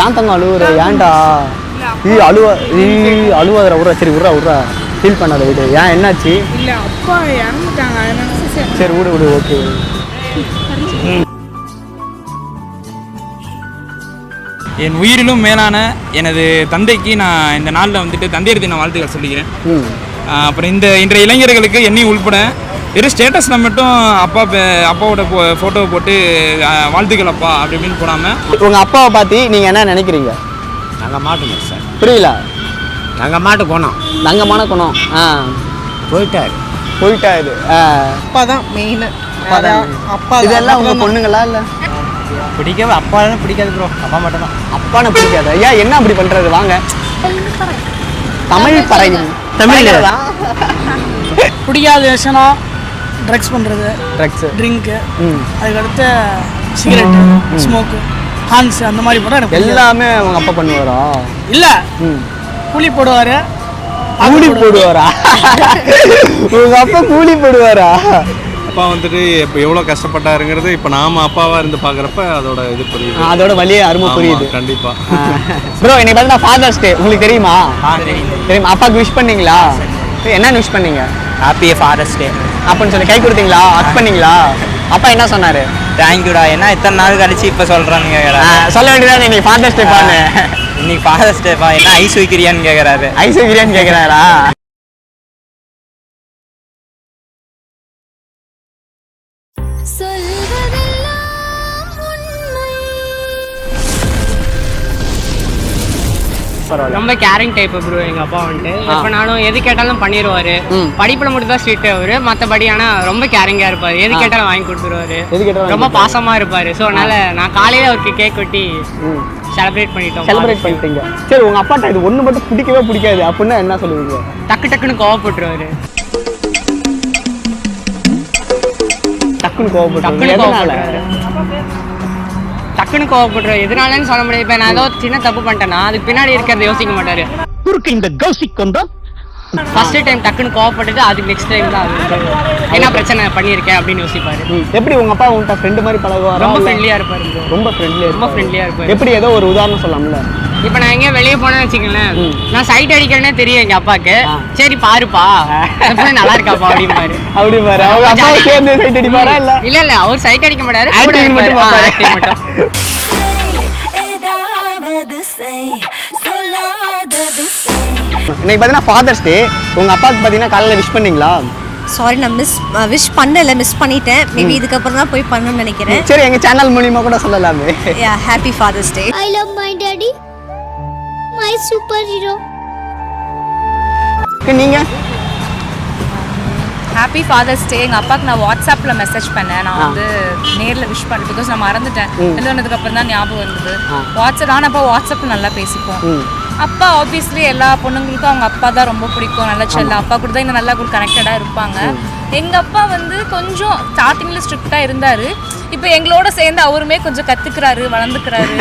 ஏன் தங்க அழுவுற? ஏன்டா? ஈ அழுவ ஈ அழுவாதடா விட்றா சரி விட்றா விட்றா ஃபீல் பண்ணாத விடு. ஏன் என்னாச்சு? இல்ல அப்பா இறந்துட்டாங்க சரி. விடு விடு ஓகே என் உயிரிலும் மேலான எனது தந்தைக்கு நான் இந்த நாளில் வந்துட்டு தந்தையர் தின வாழ்த்துக்கள் சொல்லிக்கிறேன். அப்புறம் இந்த இன்றைய இளைஞர்களுக்கு என்னையும் உள்பட வெறும் ஸ்டேட்டஸில் மட்டும் அப்பா அப்பாவோட ஃபோட்டோவை போட்டு வாழ்த்துக்கள் அப்பா அப்படி இப்படின்னு போடாமல் உங்க அப்பாவை பார்த்து நீங்க என்ன நினைக்கிறீங்க? நாங்கள் மாட்டோம் சார். புரியல. நாங்கள் மாட்டு போனோம் தங்கமான குணம். ஆ. போயிட்டார். போயிட்டாரு. ஆ. அப்பா தான் மெயின் அப்பா தான். அப்பா இதெல்லாம் உங்க பொண்ணுங்களா இல்ல? பிடிக்கவே அப்பா தான் பிடிக்காது ப்ரோ அப்பா மட்டும் தான் அப்பான பிடிக்காது? ஐயா என்ன அப்படி பண்றது? வாங்க. தமிழ் பறை தமிழ் பிடிக்காத விஷயம் ட்ரக்ஸ் பண்ணுறது ட்ரக்ஸ் ட்ரிங்க்கு ம். அதுக்கடுத்து சிகரெட்டு ஸ்மோக்கு ஹான்ஸ் அந்த மாதிரி போட்டால் எனக்கு. எல்லாமே உங்க அப்பா பண்ணுவாரா? இல்ல. கூலி போடுவார். கூலி போடுவாரா? உங்க அப்பா கூலி போடுவாரா? அப்பா வந்துட்டு இப்போ எவ்வளோ கஷ்டப்பட்டாருங்கிறது இப்போ நாம அப்பாவா இருந்து பார்க்குறப்ப அதோட இது புரியுது. அதோட வழியே அருமை புரியுது. கண்டிப்பா. ப்ரோ இன்னைக்கு பார்த்தா ஃபாதர்ஸ் டே உங்களுக்கு தெரியுமா? தெரியுமா அப்பாவுக்கு விஷ் பண்ணீங்களா? என்ன விஷ் பண்ணீங்க? ஹாப்பி ஃபாதர்ஸ் டே அப்படின்னு சொல்லி கை கொடுத்தீங்களா? ஹக் பண்ணீங்களா? அப்பா என்ன சொன்னாரு? தேங்க்யூடா ஏன்னா இத்தனை நாள் கழிச்சு இப்போ கேட்குறாரு சொல்ல வேண்டியதான் இன்னைக்கு ஃபாதர்ஸ் டே பான்னு. இன்னைக்கு ஃபாதர்ஸ் டேப்பா என்ன ஐஸ் வைக்கிறியான்னு கேட்குறாரு ஐஸ் பிரியாணி கேட்குறாரா ரொம்ப கேரிங் டைப் ப்ரோ எங்க அப்பா வந்துட்டு. எப்பனாலும் எது கேட்டாலும் பண்ணிடுவாரு. படிப்புல மட்டும் தான் ஸ்ட்ரிக்ட் அவரு. மத்தபடி ஆனா ரொம்ப கேரிங்கா இருப்பாரு. எது. கேட்டாலும் வாங்கி கொடுத்துருவாரு. ரொம்ப பாசமா இருப்பாரு. ஸோ அதனால நான் காலையில அவருக்கு கேக் வெட்டி செலிப்ரேட் பண்ணிட்டோம். செலிப்ரேட் பண்ணிட்டீங்க. சரி உங்க அப்பாட்ட இது ஒண்ணு மட்டும் பிடிக்கவே பிடிக்காது. அப்படின்னா என்ன சொல்லுவீங்க? டக்கு டக்குன்னு கோவப்பட்டுருவாரு. டக்குன்னு கோவப்பட்டு டக்குன்னு கோவப்படுறாரு டக்குன்னு கோவப்படுறாரு எதனாலன்னு சொல்ல முடியாது. இப்போ நான் ஏதோ சின்ன தப்பு பண்ணிட்டேன்னா அதுக்கு பின்னாடி இருக்கிறத யோசிக்க மாட்டாரு. குறுக்கு இந்த கௌசிக் கொண்டா? ஃபர்ஸ்ட் டைம் டக்குன்னு கோவப்பட்டுட்டு அதுக்கு நெக்ஸ்ட் டைம் தான் அது என்ன பிரச்சனை பண்ணியிருக்கேன்? அப்படின்னு யோசிப்பாரு. எப்படி உங்க அப்பா உங்கள்கிட்ட ஃப்ரெண்டு மாதிரி பழகுவாரா? ரொம்ப? ஃப்ரெண்ட்லியா இருப்பாரு. ரொம்ப ஃப்ரெண்ட்லியா ரொம்ப ஃப்ரெண்ட்லியா இருப்பாரு. எப்படி ஏதோ ஒரு உதாரணம் சொல்லலாம்ல? இப்போ நான் எங்கேயும் வெளியே போனேன்னு வச்சுக்கங்களேன். ம். நான் சைட் அடிக்கிறேனே தெரியும் எங்க அப்பாக்கு. ஆ. சரி பாருப்பா. நல்லா இருக்காப்பா அப்படிம்பாரு. அப்படி பாரு அவங்க அப்பாவை சேர்ந்து சைட் அடிப்பாரா இல்ல? இல்ல இல்ல அவர் சைட் அடிக்க மாட்டாரு. கூட ஆக்டிங் மட்டும் இன்னைக்கு பார்த்தீங்கன்னா ஃபாதர்ஸ் டே உங்க அப்பாவுக்கு பார்த்தீங்கன்னா காலையில விஷ் பண்ணீங்களா? சாரி நான் மிஸ் விஷ் பண்ணல மிஸ் பண்ணிட்டேன். மேபி இதுக்கப்புறம் தான் போய் பண்ணணும்னு நினைக்கிறேன். சரி எங்க சேனல் மூலியமா கூட சொல்லலாமே. Yeah happy father's day I love my daddy, my superhero. நீங்க? ஹாப்பி ஃபாதர்ஸ் டே எங்கள் அப்பாவுக்கு நான் வாட்ஸ்அப்பில் மெசேஜ் பண்ணேன். நான் வந்து நேரில் விஷ் பண்ணேன் பிகாஸ் நான் மறந்துட்டேன். எழுதுனதுக்கு அப்புறம் தான் ஞாபகம் இருந்தது வாட்ஸ்அப் நான் அப்பா வாட்ஸ்அப்பில் நல்லா பேசிப்போம். அப்பா ஆப்வியஸ்லி எல்லா பொண்ணுங்களுக்கும் அவங்க அப்பா தான் ரொம்ப பிடிக்கும் நல்லா செல்லம் அப்பா கூட தான் இன்னும் நல்லா கூட கனெக்டடாக இருப்பாங்க. எங்கள் அப்பா வந்து கொஞ்சம் ஸ்டார்டிங்கில் ஸ்ட்ரிக்டாக இருந்தார். இப்போ எங்களோட சேர்ந்து அவருமே கொஞ்சம் கற்றுக்கிறாரு வளர்ந்துக்கிறாரு.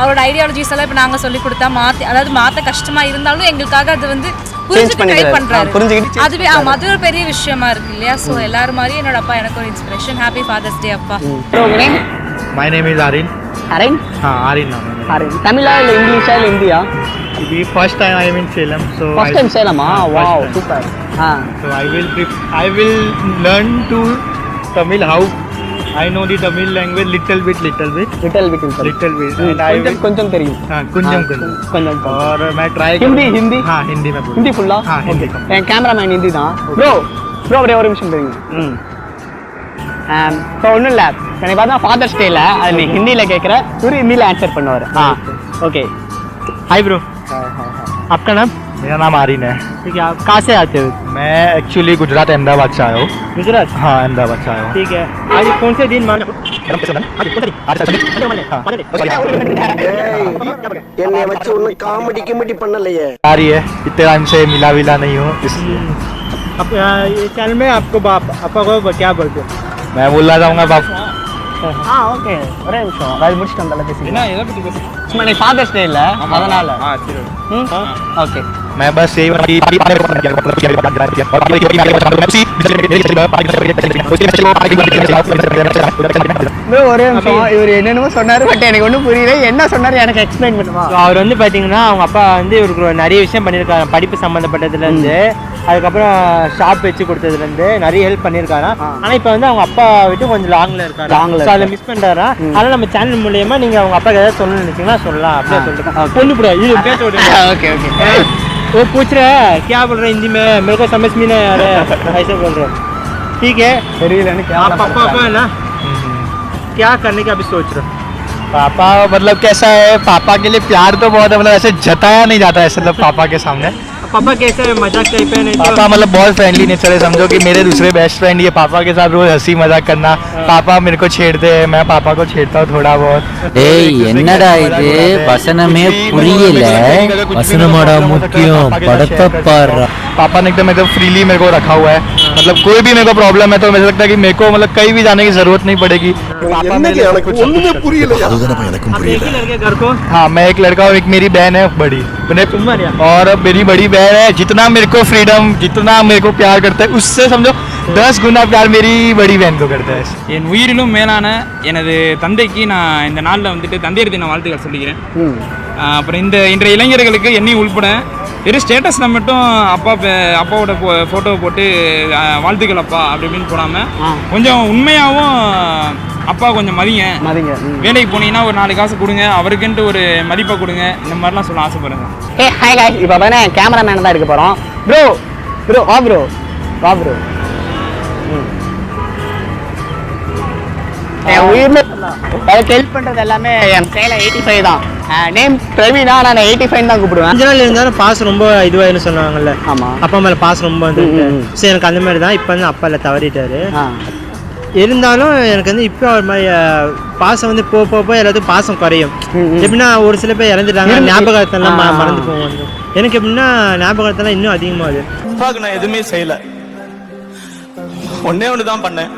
அவரோட ஐடியாலஜிஸ் எல்லாம் இப்போ நாங்கள் சொல்லி கொடுத்தா மாற்றி அதாவது மாற்ற கஷ்டமாக இருந்தாலும் எங்களுக்காக அது வந்து புரிஞ்சுக்க ட்ரை. பண்ணுறாரு அதுவே ஆமா அது ஒரு பெரிய விஷயமா இருக்கு இல்லையா? ஸோ எல்லாரும் மாதிரி என்னோட அப்பா எனக்கு ஒரு இன்ஸ்பிரேஷன் ஹாப்பி ஃபாதர்ஸ் டே அப்பா. My. Name is Arin Haren ah Arin நான் ஹரேன் தமிழா இல்ல இங்கிலீஷா இல்ல இந்தியா? இது first time I mean Salem so first time சேலமா Ah, first wow time. Super ah So I will prep- I will learn to Tamil how I know the Tamil language little bit little bit little bit little bit and I கொஞ்சம் will கொஞ்சம் தெரியும் हाँ कुंजम हाँ, कुंजम கொஞ்சம் और मैं try Hindi Hindi हाँ हिंदी में बोलूँ ஹிந்தி ஃபுல்லா हाँ हिंदी का என் கேமராமேன் ஹிந்தி தான் ப்ரோ ப்ரோ அப்படியே ஒரு நிமிஷம் தெரியுங்க ம் இப்போ ஒன்றும் இல்லை எனக்கு பார்த்தா ஃபாதர்ஸ் டேல அது நீ ஹிந்தியில் கேட்குற இவர் ஹிந்தியில் ஆன்சர் பண்ணுவார் ஆ ஓகே हाय ब्रो आपका नाम मेरा नाम आरिन है ठीक है आप कहाँ से आते हो मैं एक्चुअली गुजरात अहमदाबाद से आया हूँ गुजरात हाँ अहमदाबाद से आया हूँ ठीक है आज कौन से दिन मान என்னை வச்சு ஒன்னும் காமெடி கிமெடி பண்ணலையே आ रही है इतने टाइम से मिला विला नहीं हूँ इसलिए अब ये चैनल में आपको बाप आपका को क्या बोलते हैं मैं बोलना चाहूँगा बाप ஆ ஓகே ஒரே நிமிஷம் அது முடிச்சுட்டு வந்தால பேசுங்க என்ன எதை பற்றி பேசுறோம் சும்மா நீ ஃபாதர்ஸ் டே இல்லை அதனால ஆ சரி ம் ஓகே मैं बस यही ப்ரோ ஒரே நிமிஷம் இவர் என்னென்னமோ சொன்னாரு பட் எனக்கு ஒன்றும் புரியல என்ன சொன்னாரு எனக்கு எக்ஸ்பிளைன் பண்ணுவா அவர் வந்து பார்த்தீங்கன்னா அவங்க அப்பா வந்து இவருக்கு ஒரு நிறைய விஷயம் பண்ணியிருக்காரு படிப்பு சம்மந்தப்பட்டதுலேருந்து அதுக்கப்புறம் ஷாப் வச்சு கொடுத்ததுலேருந்து நிறைய ஹெல்ப் பண்ணியிருக்காராம் ஆனால் இப்போ வந்து அவங்க அப்பா விட்டு கொஞ்சம் லாங்கில் இருக்காரு Longல ஸோ அதில் மிஸ் பண்ணுறாரா அதனால் நம்ம சேனல் மூலியமா நீங்கள் அவங்க அப்பாக்கு ஏதாவது சொல்லணும்னு நினைச்சீங்கன்னா क्या सुन रहा आपने सुन रहा बोल पड़ा ये क्या छोड़ ओके ओके वो पूछ रहे हैं क्या बोल रहे हिंदी में मेरे को समझ में नहीं आ रहा है ऐसे बोल रहे ठीक है आप पापा है ना क्या करने का अभी सोच रहे पापा मतलब कैसा है पापा के लिए प्यार तो बहुत है मतलब ऐसे जताया नहीं जाता ऐसे मतलब पापा के सामने पापा कैसे है मजाक टाइप है नहीं पापा तो मतलब बहुत फ्रेंडली नेचर है समझो कि मेरे दूसरे बेस्ट फ्रेंड ये पापा के साथ रोज हंसी मजाक करना पापा मेरे को छेड़ते हैं मैं पापा को छेड़ता हूँ थोड़ा बहुत ஏய் என்னடா இது வசனமே புரியல வசனமாடா முக்கியம் படத்தை பாடுறா पापा ने एकदम एकदम फ्रीली मेरे को रखा हुआ है मतलब कोई भी मेरे को प्रॉब्लम है तो मुझे लगता है कि मेरे को मतलब कहीं भी जाने की जरूरत नहीं पड़ेगी पापा मेरे लिए सब कुछ- ஒண்ணுமே புரியல आप एक ही लड़के घर को हाँ मैं एक लड़का और एक मेरी बहन है बड़ी मैंने तुम्हारे और मेरी बड़ी बहन है जितना मेरे को फ्रीडम जितना मेरे को प्यार करता है उससे समझो दस गुना प्यार मेरी बड़ी बहन को करता है என் உயிரிலும் மேலான எனது தந்தைக்கு நான் இந்த நாளில் வந்துட்டு தந்தையர் தின வாழ்த்துக்கள் சொல்லிக்கிறேன் ஆஹ் அப்புறம் இந்த இன்றைய இளைஞர்களுக்கு என்னையும் உள்பட வெறும் ஸ்டேட்டஸில் மட்டும் அப்பா அப்பாவோட ஃபோட்டோவை போட்டு வாழ்த்துக்கள் அப்பா அப்படி இப்படின்னு போடாமல் கொஞ்சம் உண்மையாகவும் அப்பா கொஞ்சம் மதிங்க. மதிங்க. வேலைக்கு போனீங்கன்னா ஒரு நாலு காசு கொடுங்க அவருக்குன்ட்டு ஒரு மதிப்பை கொடுங்க இந்த மாதிரிலாம் சொல்ல ஆசைப்படுங்க ஹே ஹாய் காய்ஸ் இப்போ பார்த்தா கேமராமேன் தான் எடுக்க போகிறோம் ப்ரோ ப்ரோ வா ப்ரோ வா ப்ரோ என் உயிரில் ஹெல்ப் பண்ணுறது எல்லாமே என் செயலை எயிட்டி ஃபைவ் தான். நேம் பிரவீனா நான் எயிட்டி ஃபைவ் தான் கூப்பிடுவேன். அஞ்சு நாள் இருந்தாலும் பாசம் ரொம்ப இதுவாயின்னு சொன்னாங்கல்ல ஆமாம் அப்பா மேல பாசம் ரொம்ப வந்து. ஸோ எனக்கு அந்த மாதிரி தான். இப்போ வந்து அப்பா இல்லை தவறிட்டாரு. இருந்தாலும் எனக்கு வந்து இப்போ ஒரு மாதிரி பாசம் வந்து போக போக போக எல்லாத்துக்கும் பாசம் குறையும். எப்படின்னா ஒரு சில பேர் இறந்துட்டாங்க. ஞாபகத்தெல்லாம். மறந்து போவாங்க எனக்கு எப்படின்னா ஞாபகத்தெல்லாம் இன்னும் அதிகமாகுது அப்பாவுக்கு நான் எதுவுமே செய்யல. ஒன்னே ஒன்று தான் பண்ணேன்.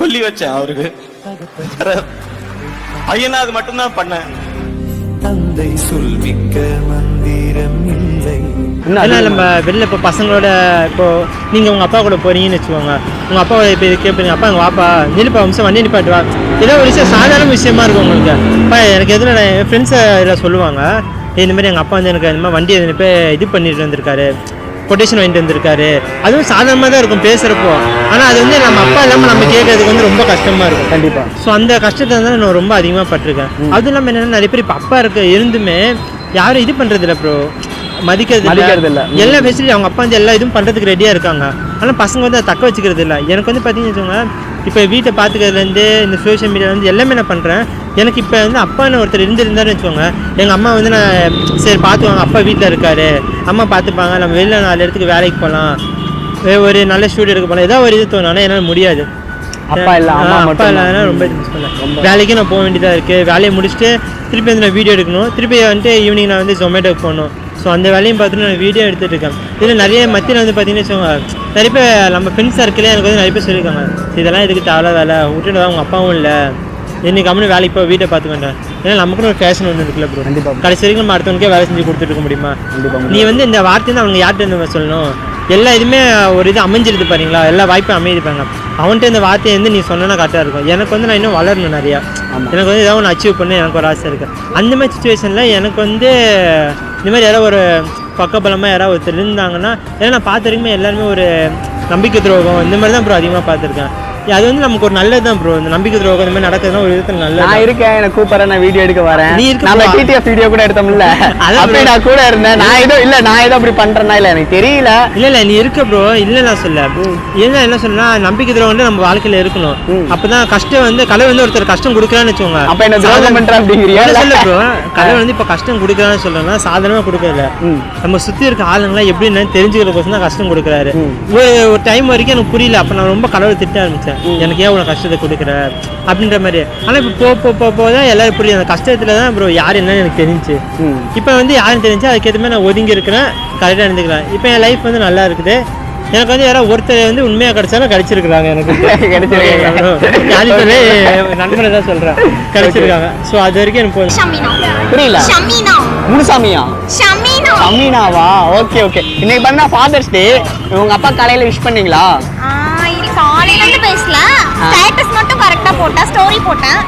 கொல்லி வச்சேன் அவருக்கு. பையனா அது மட்டும்தான் பண்ணேன். தந்தை சொல்மிக்க மந்திரம் இல்லை. அதிகமா- நம்ம வெளில இப்போ பசங்களோட இப்போ நீங்கள் உங்கள் அப்பா கூட போறீங்கன்னு வச்சுக்கோங்க. உங்கள் அப்பா இப்போ கேட்பீங்க அப்பா எங்கள் வாப்பா நிலுப்பா வம்சம் வண்டி நிப்பாட்டு வா. ஏதோ ஒரு விஷயம் சாதாரண விஷயமா இருக்கும் உங்களுக்கு. அப்பா எனக்கு எதில் என் ஃப்ரெண்ட்ஸை இதில் சொல்லுவாங்க "ஏய், இந்த மாதிரி எங்கள் அப்பா வந்து எனக்கு இந்த மாதிரி வண்டி எதுன்னு இது பண்ணிட்டு வந்திருக்காரு. கொட்டேஷன் வாங்கிட்டு வந்திருக்காரு. அதுவும் சாதாரணமாக தான் இருக்கும் பேசுகிறப்போ ஆனால் அது வந்து நம்ம அப்பா இல்லாமல் நம்ம கேட்கறதுக்கு வந்து ரொம்ப கஷ்டமாக இருக்கும். கண்டிப்பா. ஸோ அந்த கஷ்டத்தை தான் நான் ரொம்ப அதிகமாக பட்டிருக்கேன். அதுவும் இல்லாமல் என்னன்னா நிறைய பேர் இப்போ அப்பா இருக்க இருந்துமே யாரும் இது பண்ணுறது இல்லை ப்ரோ மதிக்கிறது மதிக்கிறது இல்ல. இல்ல எல்லா ஃபெசிலிட்டி அவங்க அப்பா வந்து எல்லா இதுவும் பண்ணுறதுக்கு ரெடியாக இருக்காங்க. ஆனால் பசங்க வந்து அதை தக்க வச்சுக்கிறது இல்லை எனக்கு வந்து பார்த்தீங்கன்னு வச்சுக்கோங்க இப்போ வீட்டை பார்த்துக்கிறதுலேருந்து இந்த சோஷியல் மீடியாலேருந்து எல்லாமே நான் பண்ணுறேன் எனக்கு இப்போ வந்து அப்பான்னு ஒருத்தர் இருந்திருந்தாருன்னு வச்சுக்கோங்க. எங்கள் அம்மா வந்து நான் சரி பார்த்துவாங்க அப்பா வீட்டில் இருக்காரு. அம்மா பார்த்துப்பாங்க நம்ம வெளில நாலு இடத்துக்கு வேலைக்கு போகலாம். ஒரு நல்ல ஸ்டூடியோ எடுக்க போகலாம். ஏதாவது ஒரு இது தோணும் என்னால் முடியாது. அப்பா இல்ல, அப்பா இல்லாதனால ரொம்ப மிஸ் பண்ணேன். வேலைக்கு நான் போக வேண்டியதாக இருக்குது வேலையை முடிச்சுட்டு திருப்பி வந்து நான் வீடியோ எடுக்கணும். திருப்பி வந்துட்டு ஈவினிங் நான் வந்து ஜொமேட்டோக்கு போகணும். ஸோ அந்த வேலையும் பார்த்துட்டு நான் வீடியோ எடுத்துட்டு இருக்கேன். இதில் நிறைய மத்தியில் வந்து பார்த்தீங்கன்னு நிறைய பேர் நம்ம ஃப்ரெண்ட்ஸ் சர்க்கிளே எனக்கு வந்து நிறைய பேர் சொல்லியிருக்காங்க. இதெல்லாம் எதுக்கு தேவை வேலை? விட்டுட்டு தான் உங்கள் அப்பாவும் இல்லை. இன்னைக்கு கம்மனு வேலைக்கு போய் வீட்டை பார்த்துக்கோண்டேன் ஏன்னா நமக்குன்னு ஒரு ஃபேஷன் ஒன்று இருக்குல்ல ப்ரோ கண்டிப்பா. கடைசி வரைக்கும் நம்ம அடுத்தவனுக்கே வேலை செஞ்சு கொடுத்துட்டு இருக்க முடியுமா? நீ வந்து இந்த வார்த்தை வந்து அவங்க யார்கிட்ட சொல்லணும்? எல்லா இதுவுமே ஒரு இது அமைஞ்சிருது பாருங்களா? எல்லா வாய்ப்பும் பாருங்க. அவன்கிட்ட இந்த வார்த்தையை வந்து நீ சொன்னா கரெக்டாக இருக்கும். எனக்கு வந்து நான் இன்னும் வளரணும் நிறையா. எனக்கு வந்து ஏதாவது ஒன்று அச்சீவ் பண்ண எனக்கு ஒரு ஆசை இருக்குது அந்த மாதிரி சுச்சுவேஷனில் எனக்கு வந்து இந்த மாதிரி யாராவது ஒரு பக்கபலமாக யாராவது ஒருத்தர் இருந்தாங்கன்னா ஏன்னா நான் பார்த்த வரைக்குமே எல்லாருமே ஒரு நம்பிக்கை துரோகம் இந்த மாதிரி தான் ப்ரோ அதிகமாக பார்த்துருக்கேன். அது வந்து நமக்கு ஒரு நல்லது தான் ப்ரோ இந்த நம்பிக்கை துரோகம் இந்த மாதிரி நடக்குதுன்னா ஒரு விதத்தில் நல்லது நான் இருக்கேன் எனக்கு கூப்பிடுறேன் நான் வீடியோ எடுக்க வரேன். நீ இருக்க நம்ம. டிடிஎஃப் வீடியோ கூட எடுத்தோம்ல. அப்படி. நான் கூட இருந்தேன். நான் ஏதோ இல்ல நான் ஏதோ அப்படி பண்றேன்னா இல்ல எனக்கு தெரியல. இல்ல இல்ல நீ இருக்க ப்ரோ இல்ல நான் சொல்ல என்ன என்ன சொன்னா நம்பிக்கை துரோகம் வந்து நம்ம வாழ்க்கையில இருக்கணும். அப்பதான் கஷ்டம் வந்து கடவுள் வந்து ஒருத்தர் கஷ்டம் கொடுக்குறான்னு வச்சுக்கோங்க. அப்ப என்ன துரோகம் பண்ற அப்படிங்கிறியா? இல்ல சொல்ல ப்ரோ கடவுள் வந்து இப்ப கஷ்டம் கொடுக்குறான்னு சொல்றேன்னா சாதாரணமா கொடுக்கல நம்ம சுத்தி இருக்க ஆளுங்களாம் எப்படின்னு தெரிஞ்சுக்கிறதுக்கோசம் தான் கஷ்டம் கொடுக்குறாரு. ஒரு ஒரு டைம் வரைக்கும் எனக்கு புரியல. அப்ப நான் ரொம்ப கடவுள் திட்ட ஆரம்பிச்சேன். எனக்கு ஏன் இவ்வளவு கஷ்டத்தை கொடுக்குற? அப்படின்ற மாதிரி. ஆனா இப்ப போ போ போ போ தான் எல்லாரும் புரியும் அந்த கஷ்டத்துல தான் ப்ரோ யார் என்னன்னு எனக்கு தெரிஞ்சு. இப்போ வந்து யாரும் தெரிஞ்சு அதுக்கேற்ற மாதிரி நான் ஒதுங்கி இருக்கிறேன் கரெக்டாக இருந்துக்கிறேன். இப்போ என் லைஃப் வந்து நல்லா இருக்குது. எனக்கு வந்து யாராவது ஒருத்தர் வந்து உண்மையாக கிடைச்சாலும் கிடைச்சிருக்கிறாங்க எனக்கு. கிடைச்சிருக்காங்க. நண்பரை தான் சொல்கிறேன் கிடைச்சிருக்காங்க. ஸோ அது வரைக்கும் எனக்கு போதும். புரியல. முனுசாமியா? ஷமீனா. அமீனாவா ஓகே ஓகே இன்னைக்கு பார்த்தா ஃபாதர்ஸ் டே உங்க அப்பா காலையில விஷ் பண்ணீங்களா? காலையில இருந்து பேசல ஸ்டேட்டஸ் மட்டும் கரெக்டா போட்டேன் ஸ்டோரி போட்டேன்.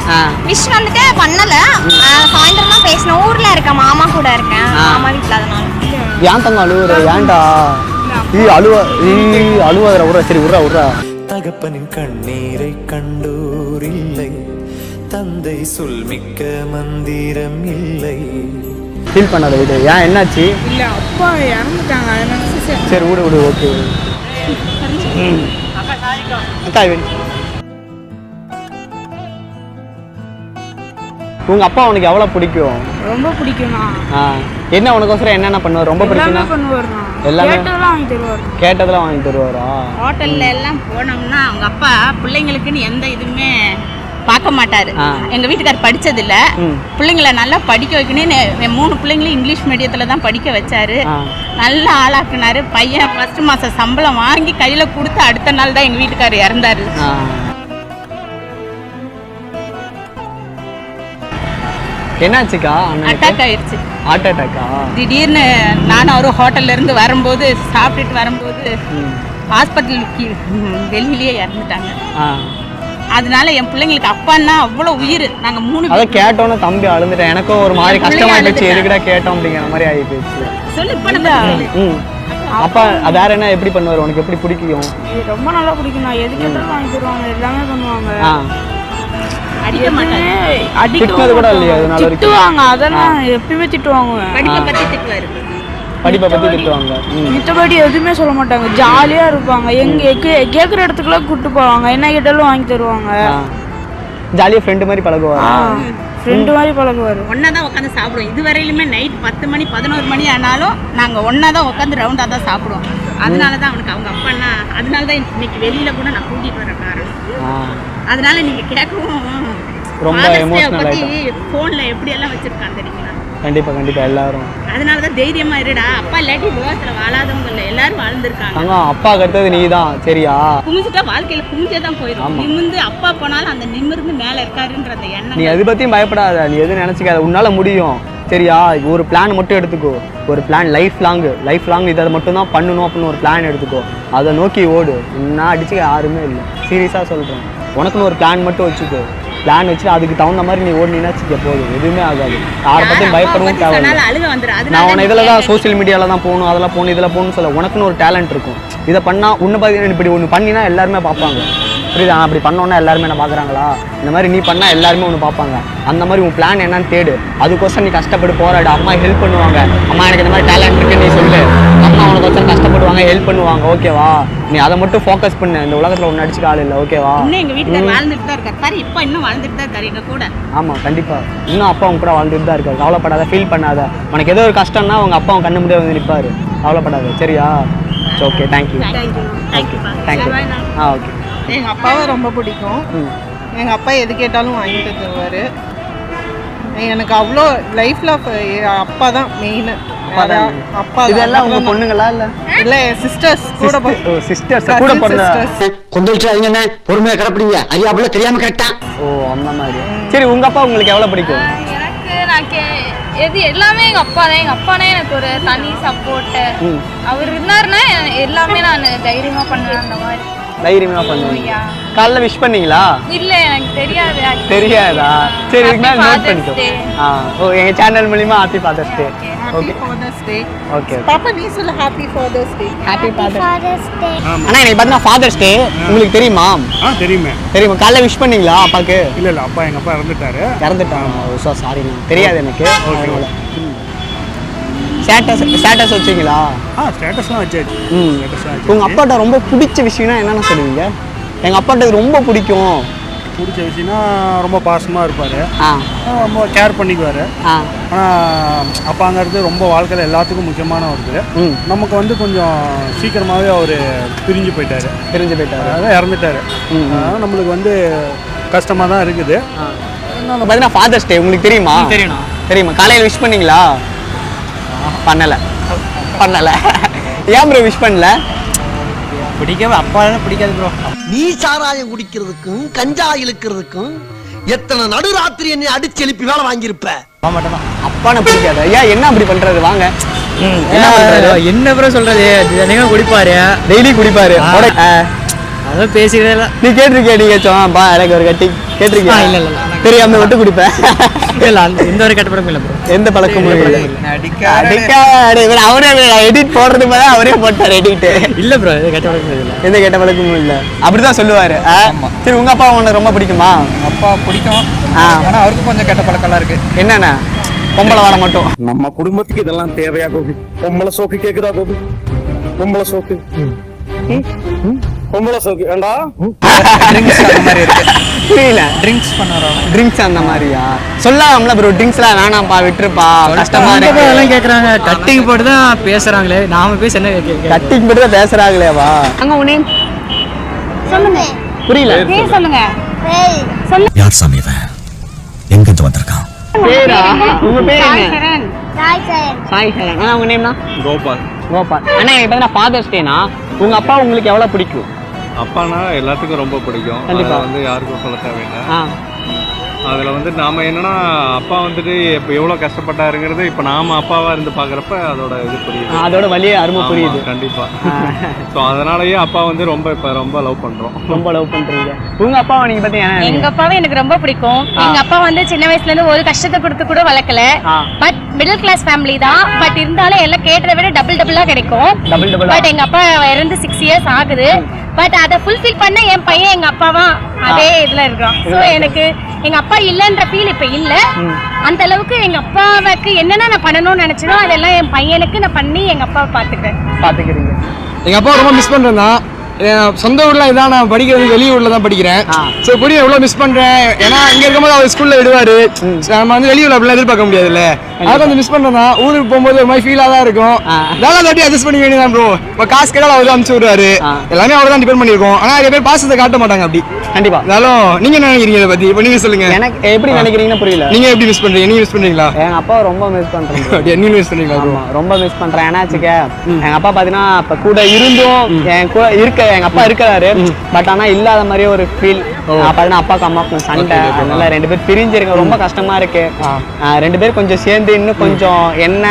விஷ் வந்துட்டு பண்ணல. சாயந்தரம் தான் பேசணும் ஊர்ல இருக்கேன் மாமா கூட இருக்கேன். மாமா வீட்ல அதனால. ஏன் தங்க அழுவுற? ஏன்டா? ஈ அழுவ ஈ அழுவாதடா உட்றா சரி உட்றா உட்றா. தகப்பனின் கண்ணீரை கண்டோர் இல்லை தந்தை சொல்மிக்க மந்திரம் இல்லை. ஃபீல் பண்ணாத விடு. ஏன் என்னாச்சு? இல்ல அப்பா இறந்துட்டாங்க சரி. விடு விடு ஓகே ம். இது உங்க அப்பா உனக்கு எவ்வளவு பிடிக்கும்? ரொம்ப பிடிக்கும்ண்ணா. ஆ. என்ன உனக்கோசரம் என்னென்ன பண்ணுவார்? ரொம்ப பிடிக்கும்னா பண்ணுவாருண்ணா. எல்லாமே? கேட்டதெல்லாம் வாங்கி தருவாரு. கேட்டதெல்லாம் வாங்கி தருவாரா? ஹோட்டல்ல எல்லாம் போனோம்னா அவங்க அப்பா பிள்ளைங்களுக்குன்னு எந்த இதுவுமே பார்க்க மாட்டாரு. எங்க வீட்டுக்கார் படிச்சது இல்ல. பிள்ளைங்களை நல்லா படிக்க வைக்கணும்னு மூணு பிள்ளைங்களும் இங்கிலீஷ் மீடியத்துல தான் படிக்க வச்சாரு. நல்லா ஆளாக்குனாரு. பையன் ஃபர்ஸ்ட் மாசம் சம்பளம் வாங்கி கையில கொடுத்து அடுத்த நாள் தான் எங்க வீட்டுக்காரர் இறந்தாரு. என்னாச்சுக்கா அட்டாக் ஆயிடுச்சு ஹார்ட் அட்டாக்கா திடீர்னு நானும் அவரும் ஹோட்டல்ல இருந்து வரும்போது சாப்பிட்டுட்டு வரும்போது ஹாஸ்பிட்டலுக்கு வெளியிலேயே இறந்துட்டாங்க. அதனால என் பிள்ளைங்களுக்கு அப்பான்னா அவ்வளோ உயிர். நாங்க மூணு அதை கேட்டோன்னே தம்பி அழுந்துட்டேன் எனக்கும் ஒரு மாதிரி கஷ்டமா அழுதுட்டா. எதுக்குடா கேட்டோம் அப்படிங்கிற மாதிரி ஆகி போச்சு சொல்லு இப்ப நம்ம அப்பா வேற என்ன எப்படி பண்ணுவார்? உனக்கு எப்படி பிடிக்கும்? ரொம்ப நல்லா பிடிக்கும். நான் எது கேட்டாலும் வாங்கி தருவாங்க. எல்லாமே பண்ணுவாங்க. அடிக்க கூட இல்லையா வரைக்கும் திட்டுவாங்க. அதெல்லாம் எப்பயுமே திட்டுவாங்க. படிப்பை பத்தி திட்டுவாரு. படிப்பை பத்தி திட்டுவாங்க. மித்தபடி எதுவுமே சொல்ல மாட்டாங்க. ஜாலியா இருப்பாங்க. எங்க கே- கேக்குற இடத்துக்குலாம் கூட்டு போவாங்க. என்ன கேட்டாலும் வாங்கி தருவாங்க. ஜாலியாக ஃப்ரெண்டு மாதிரி பழகுவாரா ஃப்ரெண்டு மாதிரி பழகுவாரு. ஒன்னா தான் உட்காந்து சாப்பிடுவோம். இது வரையிலுமே நைட் பத்து மணி பதினோரு மணி ஆனாலும் நாங்க ஒன்னா தான் உட்காந்து ரவுண்டா தான் சாப்பிடுவோம். அதனால தான் அவனுக்கு அவங்க அப்பா அதனால தான் இன்னைக்கு வெளியில கூட நான் கூட்டிட்டு வர காரணம். ஆ. அதனால நீங்க கேட்கவும் ரொம்ப Father's Day emotional பத்தி போன்ல எப்படி எல்லாம் வச்சிருக்கான் தெரியுங்களா? கண்டிப்பா கண்டிப்பா எல்லாரும். அதனால தான் தைரியமா இருடா. அப்பா இல்லாட்டி உலகத்துல வாழாதவங்க இல்லை எல்லாரும் வாழ்ந்திருக்காங்க. தங்கம் அப்பாவுக்கு அடுத்தது நீ தான் சரியா? குமிஞ்சுட்டா வாழ்க்கையில குமிஞ்சே தான் போயிடும். நிமிர்ந்து அப்பா போனாலும் அந்த நிமிர்ந்து மேல இருக்காருன்ற அந்த எண்ணம் நீ எது பத்தியும் பயப்படாத. நீ எதுவும் நினைச்சுக்காத. உன்னால முடியும். சரியா? ஒரு பிளான் மட்டும் எடுத்துக்கோ. ஒரு plan life long life long இதை மட்டும் தான் பண்ணணும் அப்படின்னு ஒரு பிளான் எடுத்துக்கோ. அதை நோக்கி ஓடு. நான் அடிச்சுக்க யாருமே இல்லை. சீரியஸாக சொல்கிறேன் உனக்குன்னு ஒரு பிளான் மட்டும் வச்சுக்கோ. பிளான் வச்சுட்டு அதுக்கு தகுந்த மாதிரி நீ ஓடினா வச்சுக்க போதும். எதுவுமே ஆகாது. யாரை பற்றியும் பயப்படவும் வந்துடும் நான் உன இதில் தான் சோஷியல் மீடியாவில் தான் போகணும் அதெல்லாம் போகணும் இதில் போகணும்னு சொல்ல. உனக்குன்னு ஒரு டேலண்ட் இருக்கும். இதை பண்ணால் உன்னை பார்த்தீங்கன்னா இப்படி ஒன்று பண்ணினா எல்லாருமே பார்ப்பாங்க. புரியுதா? அப்படி பண்ணோன்னா எல்லாருமே என்ன பார்க்குறாங்களா இந்த மாதிரி நீ பண்ணால் எல்லாருமே ஒன்று பார்ப்பாங்க அந்த மாதிரி உன் பிளான் என்னன்னு தேடு. அதுக்கோசரம் நீ கஷ்டப்பட்டு போராடு. அம்மா ஹெல்ப் பண்ணுவாங்க. அம்மா எனக்கு இந்த மாதிரி டேலண்ட் இருக்குன்னு நீ சொல்லு. அம்மா உனக்கு கஷ்டப்படுவாங்க ஹெல்ப் பண்ணுவாங்க. ஓகேவா நீ அதை மட்டும் ஃபோக்கஸ் பண்ணு. இந்த உலகத்தில் ஒன்று அடிச்சுக்க ஆள் இல்லை. ஓகேவா இன்னும் எங்க வீட்டுல வாழ்ந்துட்டு தான் இருக்காரு. பாரு இப்போ இன்னும் வாழ்ந்துட்டு தான் இருக்காரு எங்க கூட. ஆமாம் கண்டிப்பாக இன்னும் அப்பா உன் கூட வாழ்ந்துட்டு தான் இருக்காரு. கவலைப்படாத ஃபீல் பண்ணாத. உனக்கு ஏதோ ஒரு கஷ்டம்னா உங்கள் அப்பா உன் கண்ணு முடியாது வந்து நிற்பாரு கவலைப்படாத. சரியா? Okay thank you thank you thank you ah okay எங்க அப்பாவை ரொம்ப பிடிக்கும். ம். எங்க அப்பா எது கேட்டாலும் வாங்கிட்டு தருவாரு எனக்கு அவ்வளோ லைஃப்ல அப்பா தான் மெயின் அப்பா இதெல்லாம் உங்க பொண்ணுங்களா இல்ல? இல்ல சிஸ்டர்ஸ் கூட சிஸ்டர்ஸ் கூட பிறந்த கொந்தளிச்சாதீங்க பொறுமையா கிடப்பிடிங்க. அறியாப்புல தெரியாம கரெக்டா ஓ அந்த மாதிரி. சரி உங்க அப்பா உங்களுக்கு எவ்வளவு பிடிக்கும்? எனக்கு நான் கே எது எல்லாமே எங்கள் அப்பா தான். எங்கள் அப்பானே எனக்கு ஒரு தனி சப்போர்ட்டு ம். அவர் இருந்தாருன்னா எல்லாமே நான் தைரியமாக பண்ணுவேன் அந்த மாதிரி. தைரியமா பண்ணுவீங்க. காலைல விஷ் பண்ணீங்களா? இல்லை எனக்கு தெரியாது. தெரியாதா? சரி இதுக்கு மேல நோட் பண்ணிக்கோ. ஆ ஓ எங்க சேனல் மூலியமா happy father's day okay father's day okay பாப்பா நீ சொல்லு happy father's day happy father's day அண்ணா இன்னைக்கு பார்த்தா ஃபாதர்ஸ் டே உங்களுக்கு தெரியுமா? ஆ தெரியுமே. தெரியுமா? காலைல விஷ் பண்ணீங்களா அப்பாக்கு? இல்ல இல்ல அப்பா எங்க அப்பா இறந்துட்டாரு. இறந்துட்டாங்க. ஸோ சாரிண்ணா தெரியாது எனக்கு. அதனால. ஸ்டேட்டஸ் ஸ்டேட்டஸ் வச்சீங்களா? ஆ ஸ்டேட்டஸ்லாம் வச்சாச்சு. ம். ஸ்டேட்டஸ்லாம் உங்க வச்சாச்சு. அப்பாட்ட ரொம்ப பிடிச்ச விஷயம்னா என்னென்ன சொல்லுவீங்க? எங்க அப்பாட்ட ரொம்ப பிடிக்கும். பிடிச்ச விஷயம்னா ரொம்ப பாசமா இருப்பாரு. ரொம்ப கேர் பண்ணிக்குவாரு. ஆனால் அப்பாங்கிறது ரொம்ப வாழ்க்கையில் எல்லாத்துக்கும் முக்கியமான ஒருத்தர். நமக்கு வந்து கொஞ்சம் சீக்கிரமாகவே அவர் பிரிஞ்சு போயிட்டாரு. தெரிஞ்சு போயிட்டாரு. அதாவது இறந்துட்டாரு. நம்மளுக்கு வந்து கஷ்டமாக தான் இருக்குது. பார்த்தீங்கன்னா ஃபாதர்ஸ் டே உங்களுக்கு தெரியுமா? தெரியும் தெரியுமா? காலையில் விஷ் பண்ணீங்களா? பண்ணல. பண்ணல. ஏன் ப்ரோ விஷ் பண்ணல? பிடிக்கவே அப்பா பிடிக்காது ப்ரோ நீ சாராயம் குடிக்கிறதுக்கும் கஞ்சா இழுக்கிறதுக்கும் எத்தனை நடுராத்திரி என்னை அடிச்சு எழுப்பி வேலை வாங்கியிருப்ப? அப்பா மட்டும் தான். அப்பா அப்பானை பிடிக்காது? ஐயா என்ன அப்படி பண்றது? வாங்க. என்ன பண்றாரு என்ன ப்ரோ சொல்றது? குடிப்பாரு? டெய்லி குடிப்பாரு. அதான் பேசிக்கிறதே இல்லை. நீ கேட்டிருக்கியா? நீங்க சொன்னா பா எனக்கு ஒரு கட்டி. கேட்டிருக்கியா? ஆ, இல்ல, இல்ல, இல்ல. தெரியாம மட்டும் குடிப்பேன். இல்லை அந்த எந்த ஒரு கெட்ட பழக்கமும் இல்லை ப்ரோ எந்த பழக்கமும் இல்லை. அடிக்காதே இவர் அவரே எடிட் போடுறது மேல அவரே போட்டார் எடிட் இல்லை ப்ரோ இது கெட்ட பழக்கம் இல்லை. எந்த கெட்ட பழக்கமும் இல்ல. அப்படிதான் சொல்லுவாரு? சரி உங்க அப்பா உனக்கு ரொம்ப பிடிக்குமா? அப்பா பிடிக்கும். ஆ. ஆனா அவருக்கு கொஞ்சம் கெட்ட பழக்கம்லாம் இருக்கு. என்னென்ன பொம்பளை வாட மட்டும். நம்ம குடும்பத்துக்கு இதெல்லாம் தேவையா கோபி? பொம்பளை சோக்கு கேக்குதா கோபி? பொம்பளை சோக்கு? பொம்பளை சோக்கு ஏண்டா? ட்ரிங்க்ஸ் அந்த மாதிரி இருக்கு. புரியல. ட்ரிங்க்ஸ் பண்ணுறோம் ட்ரிங்க்ஸ் அந்த மாதிரியா? சொல்லாமல ப்ரோ ட்ரிங்க்ஸ்லாம் வேணாம்ப்பா விட்டுருப்பா. கஷ்டமா இருக்கு. அதெல்லாம் கேட்குறாங்க கட்டிங் போட்டு தான் பேசுகிறாங்களே நாம பேச என்ன கேட்க கட்டிங் மட்டும் தான் பேசுறாங்களேவா அங்க உனே சொல்லுங்க. புரியல. பேர் சொல்லுங்க. யார் சாமி இவன்? எங்கிருந்து வந்திருக்கான்? பேரா? உங்க பேர் சாய் என்ன சரண். சாய் சார் சாய் சரண். ஆனா உங்க நேம்னா கோபால். கோபால். அண்ணா எனக்கு பார்த்தா ஃபாதர்ஸ் டேனா உங்க அப்பா உங்களுக்கு எவ்வளவு பிடிக்கும்? அப்பானா எல்லாத்துக்கும் ரொம்ப பிடிக்கும். கண்டிப்பா. வந்து யாருக்கும் சொல்ல தேவையில்லை. ஆ. அதில் வந்து நாம என்னன்னா அப்பா வந்துட்டு இப்போ எவ்வளோ கஷ்டப்பட்டாருங்கிறது இப்போ நாம அப்பாவா இருந்து பார்க்குறப்ப அதோட இது புரியுது. அதோட வலிய அருமை புரியுது. கண்டிப்பா. ஸோ அதனாலயே அப்பா வந்து ரொம்ப இப்போ ரொம்ப லவ் பண்றோம். ரொம்ப லவ் பண்றீங்க. உங்க அப்பாவை நீங்க பத்தி என்ன எங்க நினைக்கிறீங்க? அப்பாவை எனக்கு ரொம்ப பிடிக்கும். எங்க அப்பா வந்து சின்ன வயசுல இருந்து ஒரு கஷ்டத்தை கொடுத்து கூட வளர்க்கல. பட் மிடில் கிளாஸ் ஃபேமிலி தான். பட் இருந்தாலும் எல்லாம் கேட்டதை விட டபுள் டபுளா கிடைக்கும்? பட் எங்க அப்பா இறந்து சிக்ஸ் இயர்ஸ் ஆகுது. பட் அதை ஃபுல்ஃபில் பண்ண என் பையன் எங்க அப்பாவா அதே இதுல இருக்கான் ஸோ எனக்கு எங்க அப்பா இல்லைன்ற ஃபீல் இப்ப இல்ல. அந்த அளவுக்கு எங்க அப்பாவுக்கு என்னென்ன நான் பண்ணணும்னு நினைச்சனோ அதெல்லாம் என் பையனுக்கு நான் பண்ணி எங்க அப்பாவை பாத்துக்கிறேன். பாத்துக்கிறீங்க. எங்க அப்பா ரொம்ப மிஸ் பண்றேன் தான் என் சொந்த ஊர்ல இதான் நான் படிக்கிறது வெளியூர்ல தான் படிக்கிறேன். ஸோ இப்படி எவ்வளவு மிஸ் பண்றேன்? ஏன்னா இங்க இருக்கும்போது அவர் ஸ்கூல்ல விடுவாரு. நம்ம வந்து வெளியூர்ல அப்படிலாம் எதிர்பார்க்க முடியாதுல்ல. அதை கொஞ்சம் மிஸ் பண்றேன் தான் ஊருக்கு போகும்போது ஒரு மாதிரி ஃபீலா தான் இருக்கும். இதெல்லாம் தட்டி அட்ஜஸ்ட் பண்ணி வேண்டியதான் ப்ரோ இப்போ காசு கேட்டால் அவர் அனுப்பிச்சு விடுவாரு எல்லாமே அவர் தான் டிபெண்ட் பண்ணியிருக்கோம். ஆனா நிறைய பேர் பாசத்தை காட்ட மாட்டாங்க அப்படி. கண்டிப்பா. இருந்தாலும் நீங்க என்ன நினைக்கிறீங்க இதை பத்தி? இப்போ நீங்க சொல்லுங்க. எனக்கு எப்படி நினைக்கிறீங்கன்னு புரியல. நீங்க எப்படி மிஸ் பண்றீங்க? நீங்க மிஸ் பண்றீங்களா? எங்க அப்பாவை ரொம்ப மிஸ் பண்றேன் bro. அப்படியா, நீங்க மிஸ்? ஆமா, ரொம்ப மிஸ் பண்றேன். ஏன்னா வச்சுக்க எங்க அப்பா பாத்தீங்கன்னா இப்ப கூட இருந்தும் என் கூட இருக்க எங்க அப்பா இருக்கிறாரு. பட் ஆனா இல்லாத மாதிரியே ஒரு ஃபீல் பாத்தீங்கன்னா அப்பாக்கு அம்மாக்கும் சண்டை. அதனால ரெண்டு பேர் பிரிஞ்சிருக்க ரொம்ப கஷ்டமா இருக்கு. ஆஹ் ரெண்டு பேர் கொஞ்சம் சேர்ந்து இன்னும் கொஞ்சம் என்ன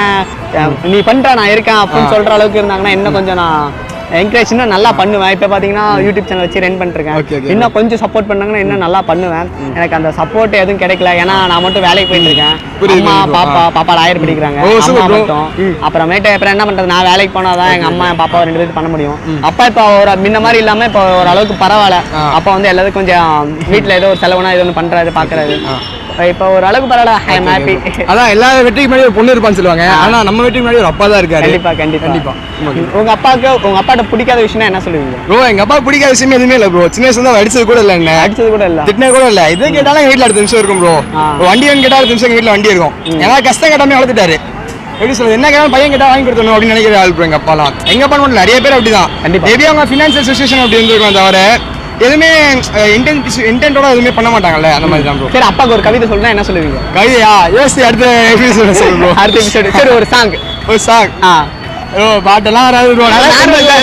நீ பண்ற நான் இருக்கேன் அப்படின்னு சொல்ற அளவுக்கு இருந்தாங்கன்னா இன்னும் கொஞ்சம் நான் என்கரேஜ் இன்னும் நல்லா பண்ணுவேன். இப்போ பார்த்தீங்கன்னா யூடியூப் சேனல் வச்சு ரன் பண்ணிருக்கேன் இன்னும் கொஞ்சம் சப்போர்ட் பண்ணாங்கன்னா இன்னும் நல்லா பண்ணுவேன். எனக்கு அந்த சப்போர்ட் எதுவும் கிடைக்கல. ஏன்னா நான் மட்டும் வேலைக்கு போயிட்டு இருக்கேன். அம்மா. பாப்பா பாப்பா லாயர் படிக்கிறாங்க. அம்மா. மட்டும். அப்புறமேட்டு அப்புறம் என்ன பண்றது? நான் வேலைக்கு போனாதான் எங்க அம்மா என் பாப்பா ரெண்டு பேரும் பண்ண முடியும். அப்பா இப்போ ஒரு முன்ன மாதிரி இல்லாம இப்போ ஓரளவுக்கு பரவாயில்ல. அப்பா வந்து எல்லாத்துக்கும் கொஞ்சம் வீட்ல ஏதோ ஒரு செலவுனா ஏதோ ஒன்று பண்றாரு பாக்குறாரு. இப்போ ஒரு அளவுக்கு பரவாயில்ல. ஐ எம் ஹாப்பி அதான் எல்லா வெற்றிக்கு முன்னாடி ஒரு பொண்ணு இருப்பான்னு சொல்லுவாங்க. ஆனா நம்ம வெற்றிக்கு முன்னாடி ஒரு அப்பா தான் இருக்காரு. கண்டிப்பா கண்டிப்பா. கண்டிப்பா. உங்க அப்பாவுக்கு உங்க அப்பாட்ட பிடிக்காத விஷயம் என்ன சொல்லுவீங்க? ப்ரோ எங்க அப்பா பிடிக்காத விஷயம் எதுவுமே இல்ல ப்ரோ. சின்ன வயசுல அடிச்சது கூட இல்ல என்ன. அடிச்சது கூட இல்ல. திட்டினது கூட இல்ல. இதே கேட்டாலும் எங்க அடுத்த நிமிஷம் இருக்கும் ப்ரோ. வண்டி வேணும் கேட்டா அடுத்த நிமிஷம் எங்க வீட்ல வண்டி இருக்கும். ஏன்னா கஷ்டம் கேட்டாமே வளர்த்துட்டாரு. எப்படி சொல்றது என்ன கேட்டாலும் பையன் கேட்டா வாங்கி கொடுத்தணும் அப்படின்னு நினைக்கிற ஆள் எங்க அப்பாலாம். எங்க அப்பா நிறைய பேர் அப்படிதான். மேபி அவங்க ஃபினான்சியல் சுச்சுவேஷன் அப்படி இருந்திருக்கலாம் தவிர எதுவுமே இன்டென்ட் இன்டென்ட்டோட எதுவுமே பண்ண மாட்டாங்கல்ல அந்த மாதிரி தான் ப்ரோ சரி அப்பாவுக்கு ஒரு கவிதை சொல்றேன் என்ன சொல்லுவீங்க? கவிதையா? யோசி அடுத்த எபிசோட சொல்லு அடுத்த எபிசோடு சரி ஒரு சாங் ஒரு சாங் ஆ. ஓ பாட்டெல்லாம் வராது ப்ரோ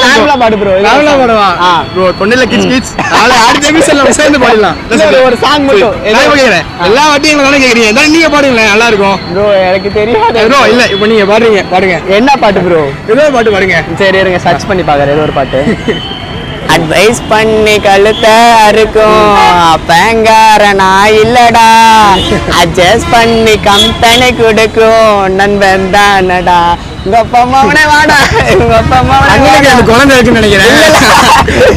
நார்மலா பாடு bro. நார்மலா பாடுவா? ப்ரோ தொண்டையில கிச் கிச் நாளை அடுத்த எபிசோட்ல சேர்ந்து பாடலாம் ஒரு- song மட்டும். இப்ப கேக்குறேன். எல்லா வாட்டியும் எங்களை கேக்குறீங்க? இதான் நீங்க பாடுங்களேன் நல்லா இருக்கும் ப்ரோ எனக்கு தெரியாது. ப்ரோ இல்ல இப்போ நீங்க பாடுறீங்க பாடுங்க. என்ன பாட்டு ப்ரோ ஏதோ பாட்டு பாடுங்க. சரி இருங்க சர்ச் பண்ணி பாக்குறேன் ஏதோ ஒரு பாட்டு. அட்வைஸ் பண்ணி கழுத்த அறுக்கும். பேங்கார நான் இல்லடா. அட்ஜஸ்ட் பண்ணி கம்பெனி கொடுக்கும். நண்பன் தானடா. உங்க அப்பா அம்மாவனே வாடா. உங்க அப்பா அம்மாவனே அந்த குழந்தை இருக்குன்னு நினைக்கிறேன்.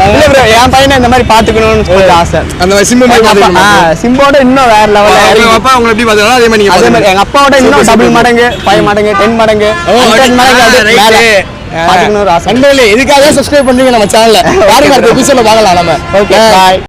இல்ல ப்ரோ என் பையனை இந்த மாதிரி பாத்துக்கணும்னு சொல்லி ஆசை. அந்த மாதிரி சிம்பு மாதிரி எங்க சிம்போட இன்னும் வேற லெவல் அப்பா உங்களை எப்படி பாத்துக்கலாம் அதே மாதிரி நீங்க அதே மாதிரி எங்க அப்பாவோட இன்னும் டபுள் மடங்கு ஃபைவ் மடங்கு டென் மடங்கு. ஹண்ட்ரட் மடங்கு பாத்துக்கணும் ஒரு ஆசை. இதுக்காக சப்ஸ்கிரைப் பண்ணுங்க நம்ம சேனல்ல பாருங்க அடுத்த எபிசோட்ல பார்க்கலாம் நம்ம. Okay bye